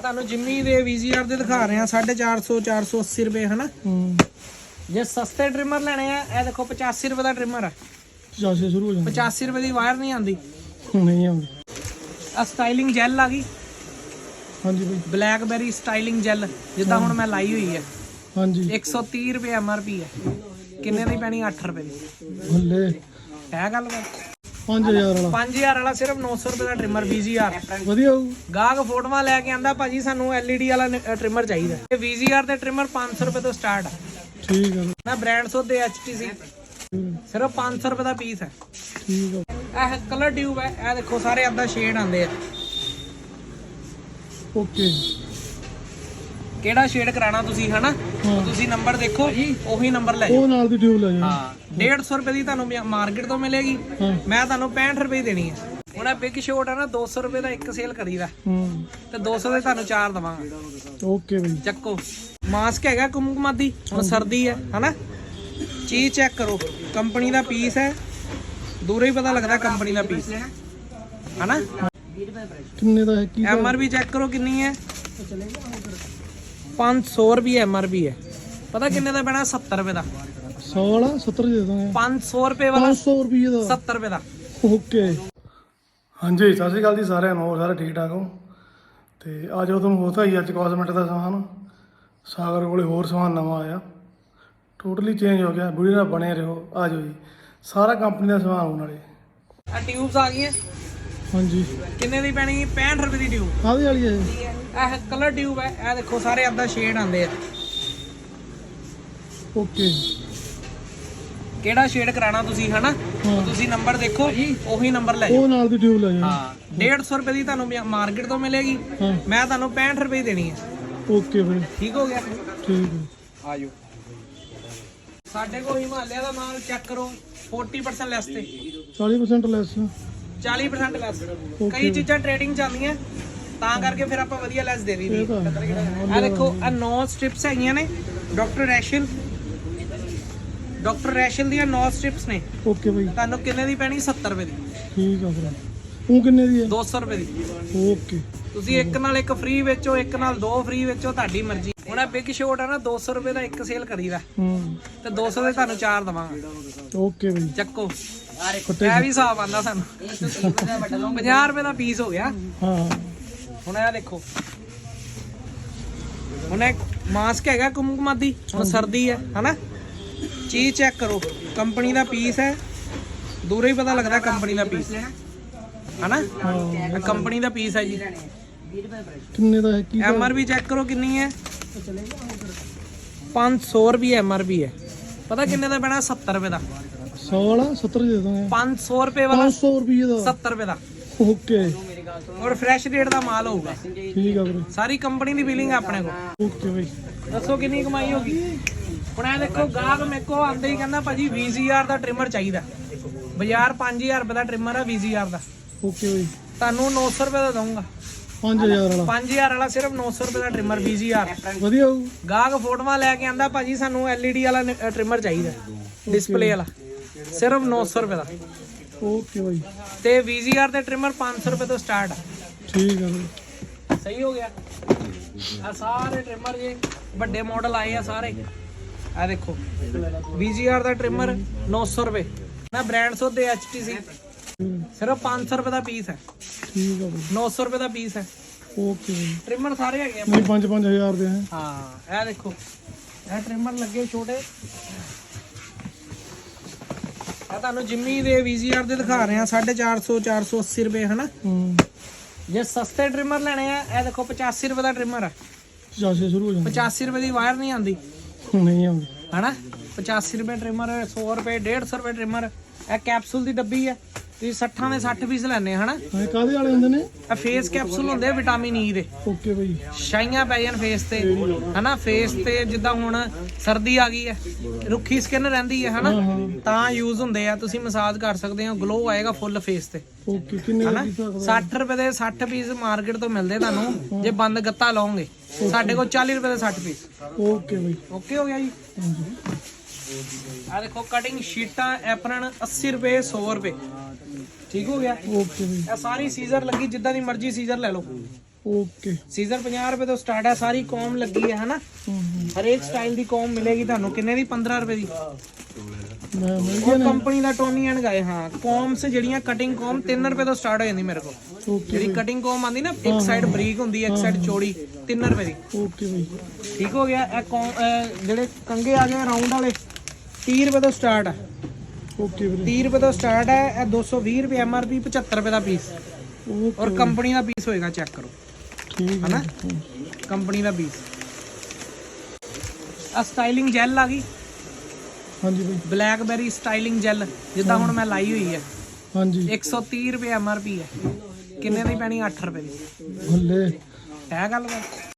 ਆ ਤੁਹਾਨੂੰ ਜਿੰਮੀ ਦੇ ਵੀਜ਼ੀਆਰ ਦੇ ਦਿਖਾ ਰਹੇ ਆ 450 480 ਰੁਪਏ ਹਨਾ? ਹੂੰ। ਜੇ ਸਸਤੇ ਟ੍ਰਿਮਰ ਲੈਣੇ ਆ ਇਹ ਦੇਖੋ 85 ਰੁਪਏ ਦਾ ਟ੍ਰਿਮਰ ਆ। 50 ਸ਼ੁਰੂ ਹੋ ਜਾਂਦਾ। 85 ਰੁਪਏ ਦੀ ਵਾਇਰ ਨਹੀਂ ਆਂਦੀ ਨਹੀਂ ਆਉਂਦੀ। ਆ ਸਟਾਈਲਿੰਗ ਜੈਲ ਆ ਗਈ। ਹਾਂਜੀ ਬਾਈ। ਬਲੈਕਬੈਰੀ ਸਟਾਈਲਿੰਗ ਜੈਲ ਜਿੱਦਾਂ ਹੁਣ ਮੈਂ ਲਾਈ ਹੋਈ ਹੈ ਹਾਂਜੀ। 130 ਰੁਪਏ ਐਮਆਰਪੀ ਹੈ ਕਿੰਨੇ ਦੀ ਪੈਣੀ? 8 ਰੁਪਏ ਦੀ। ਹੱਲੇ ਹੈ ਗੱਲ ਬਾਤ 5000 ਵਾਲਾ। 5000 ਵਾਲਾ ਸਿਰਫ 900 ਰੁਪਏ ਦਾ ਟ੍ਰਿਮਰ VGR ਵਧੀਆ ਹੋਊ। ਗਾਹਕ ਫੋਟੋਆਂ ਲੈ ਕੇ ਆਂਦਾ ਭਾਜੀ ਸਾਨੂੰ LED ਵਾਲਾ ਟ੍ਰਿਮਰ ਚਾਹੀਦਾ। ਇਹ VGR ਦੇ ਟ੍ਰਿਮਰ 500 ਰੁਪਏ ਤੋਂ ਸਟਾਰਟ ਆ। ਠੀਕ ਆ। ਮੈਂ ਬ੍ਰਾਂਡ ਸੋਦੇ HTC ਸਿਰਫ 500 ਰੁਪਏ ਦਾ ਪੀਸ ਹੈ ਠੀਕ ਆ। ਇਹ ਕਲਰ ਟਿਊਬ ਹੈ ਇਹ ਦੇਖੋ ਸਾਰੇ ਆਪਦਾ ਸ਼ੇਡ ਆਂਦੇ ਆ। ਓਕੇ ਕਿਹੜਾ ਸ਼ੇਡ ਕਰਾਣਾ ਤੁਸੀਂ ਹਨਾ। ਤੁਸੀਂ ਨੰਬਰ ਦੇਖੋ ਉਹੀ ਨੰਬਰ ਲੈ ਜਾਓ। ਉਹ ਨਾਲ ਦੀ ਟਿਊਬ ਲੈ ਜਾ ਹਾਂ 150 ਰੁਪਏ ਦੀ ਤੁਹਾਨੂੰ ਮਾਰਕੀਟ ਤੋਂ ਮਿਲੇਗੀ। ਮੈਂ ਤੁਹਾਨੂੰ 65 ਰੁਪਏ ਦੇਣੀ ਹੈ ਹੁਣ ਬਿਗ ਸ਼ੋਟ ਹੈ ਨਾ 200 ਰੁਪਏ ਦਾ ਇੱਕ ਸੇਲ ਕਰੀਦਾ। ਹੂੰ। ਤੇ 200 ਦੇ ਤੁਹਾਨੂੰ ਚਾਰ ਦਵਾਂਗਾ। ਓਕੇ ਬਾਈ। ਚੱਕੋ। ਮਾਸਕ ਹੈਗਾ ਕੁਮਕੁਮਾਦੀ ਹੁਣ ਸਰਦੀ ਹੈ ਹਨਾ? ਚੀਜ਼ ਚੈੱਕ ਕਰੋ। ਕੰਪਨੀ ਦਾ ਪੀਸ ਹੈ। ਦੂਰੋਂ ਹੀ ਪਤਾ ਲੱਗਦਾ ਕੰਪਨੀ ਦਾ ਪੀਸ ਹਨਾ? ਕਿੰਨੇ ਦਾ ਹੈ? ਕੀ ਐਮਆਰਪੀ ਚੈੱਕ ਕਰੋ ਕਿੰਨੀ ਹੈ। 500 ਰੁਪਏ ਐਮਆਰਪੀ ਹੈ। ਪਤਾ ਕਿੰਨੇ ਦਾ ਪੈਣਾ? 70 ਰੁਪਏ ਦਾ। 100 ਵਾਲਾ 70 ਦੇ ਦਾਂਗੇ। 500 ਰੁਪਏ ਵਾਲਾ 500 ਰੁਪਏ ਦਾ। 70 ਰੁਪਏ ਦਾ। ਓਕੇ। ਹਾਂਜੀ ਸਤਿ ਸ਼੍ਰੀ ਅਕਾਲ ਜੀ ਸਾਰਿਆਂ ਨੂੰ ਹੋਰ ਸਾਰੇ ਠੀਕ ਠਾਕ ਹੋ? ਤੇ ਅੱਜ ਉਹ ਤੁਹਾਨੂੰ ਹੋਤਾ ਹੀ ਅੱਜ ਕਾਸਮੈਟਿਕ ਦਾ ਸਮਾਨ। ਸਾਗਰ ਕੋਲੇ ਹੋਰ ਸਮਾਨ ਨਵਾਂ ਆਇਆ। ਟੋਟਲੀ ਚੇਂਜ ਹੋ ਗਿਆ ਵੀਡੀਓ ਨਾਲ ਬਣੇ ਰਹੋ ਆ ਜਾਓ ਜੀ। ਸਾਰਾ ਕੰਪਨੀ ਦਾ ਸਮਾਨ ਆਉਣ ਵਾਲੇ। ਆ ਟਿਊਬਸ ਆ ਗਈਆਂ। ਹਾਂਜੀ। ਕਿੰਨੇ ਦੀ ਪੈਣੀ? 65 ਰੁਪਏ ਦੀ ਟਿਊਬ ਕਾਹਦੇ ਵਾਲੀ ਹੈ ਇਹ? ਇਹ ਕਲਰ ਟਿਊਬ ਹੈ। ਇਹ ਦੇਖੋ ਸਾਰੇ ਆਪਦਾ ਸ਼ੇਡ ਆਂਦੇ ਆ। ਓਕੇ ਕਿਹੜਾ ਸ਼ੇਡ ਕਰਾਣਾ ਤੁਸੀਂ ਹਨਾ? ਹਾਂ। ਤੁਸੀਂ ਨੰਬਰ ਦੇਖੋ ਉਹੀ ਨੰਬਰ ਲੈ ਜਾਓ। ਉਹ ਨਾਲ ਦੀ ਟਿਊਬ ਲੈ ਜਾ ਹਾਂ 150 ਰੁਪਏ ਦੀ ਤੁਹਾਨੂੰ ਮਾਰਕੀਟ ਤੋਂ ਮਿਲੇਗੀ। ਹਾਂ। ਮੈਂ ਤੁਹਾਨੂੰ 65 ਰੁਪਏ ਦੀ ਦੇਣੀ ਹੈ। ਓਕੇ ਬਾਈ ਠੀਕ ਹੋ ਗਿਆ? ਠੀਕ ਹੈ। ਆਜੋ। ਸਾਡੇ ਕੋਲ ਹਿਮਾਲਿਆ ਦਾ ਮਾਲ ਚੈੱਕ ਕਰੋ 40% ਲੈਸ ਤੇ। 40% ਲੈਸ 40% ਲੈਸ ਕਈ ਚੀਜ਼ਾਂ ਟ੍ਰੇਡਿੰਗ ਚੱਲਦੀਆਂ ਤਾਂ ਕਰਕੇ ਫਿਰ ਆਪਾਂ ਵਧੀਆ ਲੈਸ ਦੇ ਤਾਂ ਆ ਦੇਖੋ ਆ ਨੌ ਸਟ੍ਰਿਪਸ ਹੈਗੀਆਂ ਨੇ ਡਾਕਟਰ ਰੈਸ਼ਲ ਡਾਕਟਰ ਰੈਸ਼ਲ ਦੀਆਂ ਨੌ ਸਟ੍ਰਿਪਸ ਨੇ। ਓਕੇ ਬਾਈ। ਤੁਹਾਨੂੰ ਕਿੰਨੇ ਦੀ ਪੈਣੀ? 70 ਰੁਪਏ ਦੀ। ਠੀਕ ਆ ਫਿਰ। ਉਹ ਕਿੰਨੇ ਦੀ ਹੈ? 200 ਰੁਪਏ ਦੀ। ਓਕੇ ਤੁਸੀਂ ਇੱਕ ਨਾਲ ਇੱਕ ਫ੍ਰੀ ਵੇਚੋ ਇੱਕ ਨਾਲ ਦੋ ਫ੍ਰੀ ਵੇਚੋ ਤੁਹਾਡੀ ਮਰਜ਼ੀ। ਹੁਣ ਇਹ ਬਿਗ ਸ਼ੋਟ ਹੈ ਨਾ 200 ਰੁਪਏ ਦਾ ਇੱਕ ਸੇਲ ਕਰੀਦਾ। ਹੂੰ। ਤੇ 200 ਦੇ ਤੁਹਾਨੂੰ ਚਾਰ ਦਵਾਂਗਾ। ਓਕੇ ਬਾਈ। ਚੱਕੋ। ਇਹ ਵੀ ਹਿਸਾਬ ਆਂਦਾ ਸਾਨੂੰ। 50 ਰੁਪਏ ਦਾ ਪੀਸ ਹੋ ਗਿਆ। ਹਾਂ। ਹੁਣ ਇਹ ਦੇਖੋ। ਹੁਣ ਇਹ ਮਾਸਕ ਹੈਗਾ ਕੁਮਕੁਮਾਦੀ ਹੁਣ ਸਰਦੀ ਹੈ ਹਨਾ? ਚੀਜ਼ ਚੈੱਕ ਕਰੋ। ਕੰਪਨੀ ਦਾ ਪੀਸ ਹੈ। ਦੂਰੋਂ ਹੀ ਪਤਾ ਲੱਗਦਾ ਕੰਪਨੀ ਦਾ ਪੀਸ ਹਨਾ? ਇਹ ਕੰਪਨੀ ਦਾ ਪੀਸ ਹੈ ਜੀ। ਕਿੰਨੇ ਦਾ ਹੈ? ਕੀ ਐਮਆਰਪੀ ਚੈੱਕ ਕਰੋ ਕਿੰਨੀ ਹੈ। 500 ਰੁਪਏ ਐਮਆਰਪੀ ਹੈ। ਪਤਾ ਕਿੰਨੇ ਦਾ ਪੈਣਾ? 70 ਰੁਪਏ ਦਾ। 100 ਵਾਲਾ 70 ਦੇ ਦਾਂਗੇ 500 ਰੁਪਏ ਵਾਲਾ 500 ਰੁਪਏ ਦਾ। 70 ਰੁਪਏ ਦਾ। ਓਕੇ। ਔਰ ਫਰੈਸ਼ ਰੇਟ ਦਾ ਮਾਲ ਹੋਊਗਾ। ਠੀਕ ਆ ਵੀਰੇ। ਸਾਰੀ ਕੰਪਨੀ ਦੀ ਬਿਲਿੰਗ ਆਪਣੇ ਕੋਲ। ਓਕੇ ਬਾਈ। ਦੱਸੋ ਕਿੰਨੀ ਕਮਾਈ ਹੋਗੀ ਹੁਣ ਇਹ ਦੇਖੋ ਗਾਹਕ ਮੇਰੇ ਕੋ ਆਂਦੇ ਹੀ ਕਹਿੰਦਾ ਭਾਜੀ VCR ਦਾ ਟ੍ਰਿਮਰ ਚਾਹੀਦਾ। ਬਾਜ਼ਾਰ 5000 ਰੁਪਏ ਦਾ ਟ੍ਰਿਮਰ ਆ VCR ਦਾ। ਓਕੇ ਬਾਈ। ਤੁਹਾਨੂੰ 900 ਰੁਪਏ ਦਾ ਦਊਂਗਾ। 5000 ਵਾਲਾ। 5000 ਵਾਲਾ ਸਿਰਫ 900 ਰੁਪਏ ਦਾ ਟ੍ਰਿਮਰ VCR ਵਧੀਆ ਹੋਊ। ਗਾਹਕ ਫੋਟੋਆਂ ਲੈ ਕੇ ਆਂਦਾ ਭਾਜੀ ਸਾਨੂੰ LED ਵਾਲਾ ਟ੍ਰਿਮਰ ਚਾਹੀਦਾ। ਡਿਸਪਲੇ ਵਾਲਾ। ਸਿਰਫ 900 ਰੁਪਏ ਦਾ ਓਕੇ ਬਾਈ ਤੇ VCR ਦੇ ਟ੍ਰਿਮਰ 500 ਰੁਪਏ ਤੋਂ ਸਟਾਰਟ ਆ ਠੀਕ ਆ ਬਾਈ ਸਹੀ ਹੋ ਗਿਆ ਆ ਸਾਰੇ ਟ੍ਰਿਮਰ ਜੇ ਵੱਡੇ ਮਾਡਲ ਆਏ ਆ ਸਾਰੇ ਆ ਦੇਖੋ VGR ਦਾ ਟ੍ਰਿਮਰ 900 ਰੁਪਏ ਮੈਂ ਬ੍ਰਾਂਡ ਸੋਦੇ HTC ਹੂੰ, ਸਿਰਫ 500 ਰੁਪਏ ਦਾ ਪੀਸ ਹੈ ਠੀਕ ਆ ਬਾਈ 900 ਰੁਪਏ ਦਾ ਪੀਸ ਹੈ ਓਕੇ ਬਾਈ ਟ੍ਰਿਮਰ ਸਾਰੇ ਹੈਗੇ ਆ ਨਹੀਂ 5 5000 ਦੇ ਹੈ ਹਾਂ ਇਹ ਦੇਖੋ ਇਹ ਟ੍ਰਿਮਰ ਲੱਗੇ ਛੋਟੇ ਆ ਤੁਹਾਨੂੰ ਜਿੰਮੀ ਦੇ VGR ਦੇ ਦਿਖਾ ਰਹੇ ਆ 450 480 ਰੁਪਏ ਹਨਾ? ਹੂੰ। ਜੇ ਸਸਤੇ ਟ੍ਰਿਮਰ ਲੈਣੇ ਆ ਇਹ ਦੇਖੋ 85 ਰੁਪਏ ਦਾ ਟ੍ਰਿਮਰ ਆ। 50 ਸ਼ੁਰੂ ਹੋ ਜਾਂਦਾ। 85 ਰੁਪਏ ਦੀ ਵਾਇਰ ਨਹੀਂ ਆਂਦੀ ਨਹੀਂ ਆਉਂਦੀ। ਹਨਾ? 85 ਰੁਪਏ ਟ੍ਰਿਮਰ 100 ਰੁਪਏ 150 ਰੁਪਏ ਟ੍ਰਿਮਰ ਇਹ ਕੈਪਸੂਲ ਦੀ ਡੱਬੀ ਹੈ ਤੁਸੀਂ 60 ਦੇ 60 ਪੀਸ ਲੈਣੇ ਹਨਾ? ਹਾਂ ਕਾਦੇ ਵਾਲੇ ਹੁੰਦੇ ਨੇ? ਇਹ ਫੇਸ ਕੈਪਸੂਲ ਹੁੰਦੇ ਆ ਵਿਟਾਮਿਨ ਈ ਦੇ। ਓਕੇ ਬਾਈ। ਛਾਈਆਂ ਪੈ ਜਾਣ ਫੇਸ ਤੇ ਹਨਾ? ਫੇਸ ਤੇ ਜਿੱਦਾਂ ਹੁਣ ਸਰਦੀ ਆ ਗਈ ਹੈ ਰੁੱਖੀ ਸਕਿਨ ਰਹਿੰਦੀ ਹੈ ਹਨਾ? ਤਾਂ ਯੂਜ਼ ਹੁੰਦੇ ਆ ਤੁਸੀਂ ਮਸਾਜ ਕਰ ਸਕਦੇ ਹੋ ਗਲੋ ਆਏਗਾ ਫੁੱਲ ਫੇਸ ਤੇ। ਓਕੇ ਕਿੰਨੇ ਦਾ ਹਨਾ? ਕੀ ਸਕਦਾ 60 ਰੁਪਏ ਦੇ 60 ਪੀਸ ਮਾਰਕੀਟ ਤੋਂ ਮਿਲਦੇ ਤੁਹਾਨੂੰ ਜੇ ਬੰਦ ਗੱਤਾ ਲਾਓਗੇ। ਸਾਡੇ ਕੋਲ 40 ਰੁਪਏ ਦੇ 60 ਪੀਸ ਓਕੇ ਬਾਈ। ਓਕੇ ਹੋ ਗਿਆ ਜੀ। ਆ ਦੇਖੋ ਕਟਿੰਗ ਸ਼ੀਟਾਂ ਐਪਰਨ 80 ਰੁਪਏ 100 ਰੁਪਏ। ਠੀਕ ਹੋ ਗਿਆ? ਓਕੇ ਬਾਈ ਇਹ ਸਾਰੀ ਸੀਜ਼ਰ ਲੱਗੀ ਜਿੱਦਾਂ ਦੀ ਮਰਜ਼ੀ ਸੀਜ਼ਰ ਲੈ ਲਓ। ਓਕੇ ਸੀਜ਼ਰ 50 ਰੁਪਏ ਤੋਂ ਸਟਾਰਟ ਹੈ ਸਾਰੀ ਕੌਮ ਲੱਗੀ ਹੈ ਹਨਾ? ਹਰੇਕ ਸਟਾਈਲ ਦੀ ਕੌਮ ਮਿਲੇਗੀ ਤੁਹਾਨੂੰ। ਕਿੰਨੇ ਦੀ? 15 ਰੁਪਏ ਦੀ। ਮੈਂ ਮਿਲ ਉਹ ਕੰਪਨੀ ਦਾ ਟੋਨੀ ਐਂਡ ਗਾਏ ਹਾਂ। ਕੌਮਸ ਜਿਹੜੀਆਂ ਕਟਿੰਗ ਕੌਮ 3 ਰੁਪਏ ਤੋਂ ਸਟਾਰਟ ਹੋ ਜਾਂਦੀ ਮੇਰੇ ਕੋਲ। ਓਕੇ ਜਿਹੜੀ ਕਟਿੰਗ ਕੌਮ ਆਂਦੀ ਨਾ ਇੱਕ ਸਾਈਡ ਬਰੀਕ ਹੁੰਦੀ ਹੈ। ਇੱਕ ਸਾਈਡ ਚੌੜੀ 3 ਰੁਪਏ ਦੀ। ਓਕੇ ਬਈ ਠੀਕ ਹੋ ਗਿਆ? ਇਹ ਕੌਮ ਇਹ ਜਿਹੜੇ ਕੰਗੇ ਆ ਗਏ ਰਾਉਂਡ ਵਾਲੇ 30 ਰੁਪਏ ਤੋਂ ਸਟਾਰਟ ਹੈ ਓਕੇ ਵੀਰੇ। 30 ਰੁਪਏ ਤੋਂ ਸਟਾਰਟ ਹੈ ਇਹ 220 ਰੁਪਏ ਐਮਆਰਪੀ 75 ਰੁਪਏ ਦਾ ਪੀਸ ਓਕੇ ਔਰ ਕੰਪਨੀ ਦਾ ਪੀਸ ਹੋਏਗਾ ਚੈੱਕ ਕਰੋ। ਠੀਕ ਹਨਾ? ਹੈ ਕੰਪਨੀ ਦਾ ਪੀਸ ਆ ਸਟਾਈਲਿੰਗ ਜੈਲ ਆ ਗਈ। ਹਾਂਜੀ ਬਈ। ਬਲੈਕਬੈਰੀ ਸਟਾਈਲਿੰਗ ਜੈਲ ਜਿੱਦਾਂ ਹੁਣ ਮੈਂ ਲਾਈ ਹੋਈ ਹੈ। ਹਾਂਜੀ। 130 ਰੁਪਏ ਐਮਆਰਪੀ ਹੈ। ਕਿੰਨੇ ਦੀ ਪੈਣੀ? 8 ਰੁਪਏ ਦੀ। ਭੱਲੇ ਹੈ ਗੱਲ ਬਾਤ?